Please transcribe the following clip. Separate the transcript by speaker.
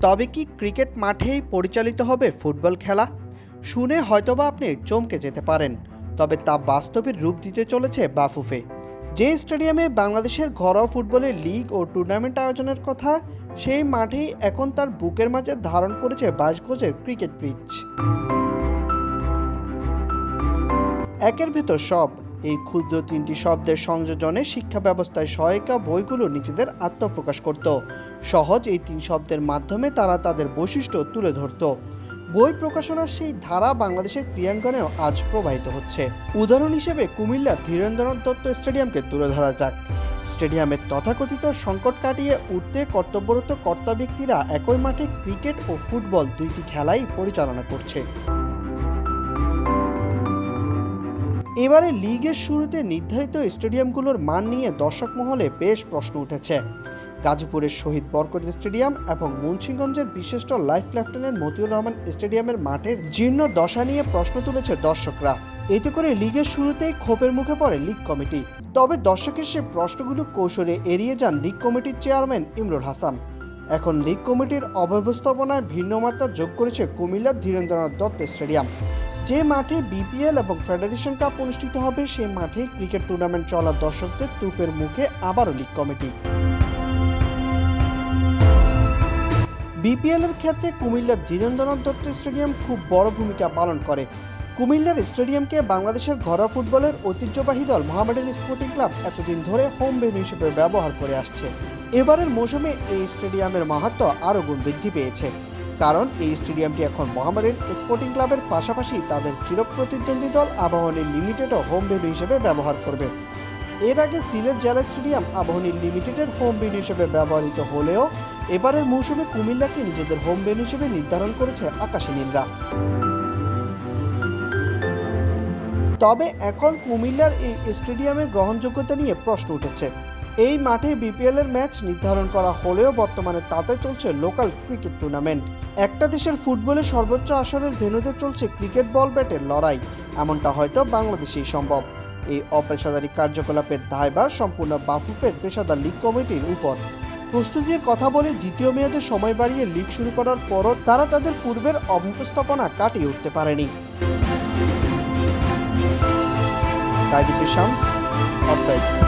Speaker 1: তবে কি ক্রিকেট মাঠেই পরিচালিত হবে ফুটবল খেলা? শুনে হয়তোবা আপনি চমকে যেতে পারেন, তবে তা বাস্তবের রূপ দিতে চলেছে বাফুফে। যে স্টেডিয়ামে বাংলাদেশের ঘরোয়া ফুটবলের লিগ ও টুর্নামেন্ট আয়োজনের কথা, সেই মাঠেই এখন তার বুকের মাঝে ধারণ করেছে বাইশ গজের ক্রিকেট পিচ। একের ভেতর সব। এই ক্ষুদ্র তিনটি শব্দের সংযোজনে শিক্ষা ব্যবস্থায় সহায়িকা বইগুলো নিজেদের আত্মপ্রকাশ করত। সহজ এই তিন শব্দের মাধ্যমে তারা তাদের বৈশিষ্ট্য তুলে ধরত। বই প্রকাশনার সেই ধারা বাংলাদেশের ক্রিয়াঙ্গনেও আজ প্রবাহিত হচ্ছে। উদাহরণ হিসেবে কুমিল্লা ধীরেন্দ্রনাথ দত্ত স্টেডিয়ামকে তুলে ধরা যাক। স্টেডিয়ামের তথাকথিত সংকট কাটিয়ে উঠতে কর্তব্যরত কর্তা ব্যক্তিরা একই মাঠে ক্রিকেট ও ফুটবল দুইটি খেলাই পরিচালনা করছে। এবারে লিগের শুরুতে নির্ধারিত স্টেডিয়ামগুলোর মান নিয়ে দর্শক মহলে বেশ প্রশ্ন উঠেছে। গাজীপুরের শহীদ বরকত স্টেডিয়াম এবং মুন্সিগঞ্জের বিশিষ্ট লাইফ লেফটেন্যান্ট মতিউর রহমান স্টেডিয়ামের মাঠের জীর্ণ দশা নিয়ে প্রশ্ন তুলেছে দর্শকরা। এতে করে লিগের শুরুতেই ক্ষোভের মুখে পড়ে লিগ কমিটি। তবে দর্শকের সে প্রশ্নগুলো কৌশলে এড়িয়ে যান লিগ কমিটির চেয়ারম্যান ইমরুল হাসান। এখন লিগ কমিটির অব্যবস্থাপনায় ভিন্ন মাত্রা যোগ করেছে কুমিল্লার ধীরেন্দ্রনাথ দত্ত স্টেডিয়াম। যে মাঠে বিপিএল এবং ফেডারেশন কাপ অনুষ্ঠিত হবে, সে মাঠে ক্রিকেট টুর্নামেন্ট চলার দর্শকদের তুপের মুখে আবারও লিগ কমিটি বিপিএল এর ক্ষেত্রে কুমিল্লার ধীরেন্দ্রনাথ দত্ত স্টেডিয়াম খুব বড় ভূমিকা পালন করে। কুমিল্লার স্টেডিয়ামকে বাংলাদেশের ঘরোয়া ফুটবলের ঐতিহ্যবাহী দল মোহামেডান স্পোর্টিং ক্লাব এতদিন ধরে হোম ভেন্যু হিসেবে ব্যবহার করে আসছে। এবারের মৌসুমে এই স্টেডিয়ামের মাহাত্ম আরও গুণ বৃদ্ধি পেয়েছে। কারণ এই স্টেডিয়ামটি এখন মোহামেডান স্পোর্টিং ক্লাবের পাশাপাশি তাদের চিরপ্রতিদ্বন্দ্বী দল আবাহনী লিমিটেডও হোম ভেন্যু হিসেবে ব্যবহার করবে। এর আগে সিলেট জেলা স্টেডিয়াম আবাহনী লিমিটেডের হোম ভেন্যু হিসেবে ব্যবহৃত হলেও এবারের মৌসুমে কুমিল্লাকে নিজেদের হোম ভেন্যু হিসেবে নির্ধারণ করেছে আকাশী নীলরা। তবে এখন কুমিল্লার এই স্টেডিয়ামের গ্রহণযোগ্যতা নিয়ে প্রশ্ন উঠেছে। এই মাঠে বিপিএল এর ম্যাচ নির্ধারণ করা হলেও বর্তমানে তাতে চলছে লোকাল ক্রিকেট টুর্নামেন্ট। একটা দেশের ফুটবলের সর্বোচ্চ আসরের ভেনুতে চলছে ক্রিকেট বল ব্যাটের লড়াই। এমনটা হয়তো বাংলাদেশেই সম্ভব। এই অপেশাদারী কার্যকলাপের দায়ভার সম্পূর্ণ বাফুফের পেশাদার লীগ কমিটির উপর। প্রস্তুতির কথা বলে দ্বিতীয় মেয়াদে সময় বাড়িয়ে লিগ শুরু করার পরও তারা তাদের পূর্বের অব্যবস্থাপনা কাটিয়ে উঠতে পারেনি। শামস অফসাইড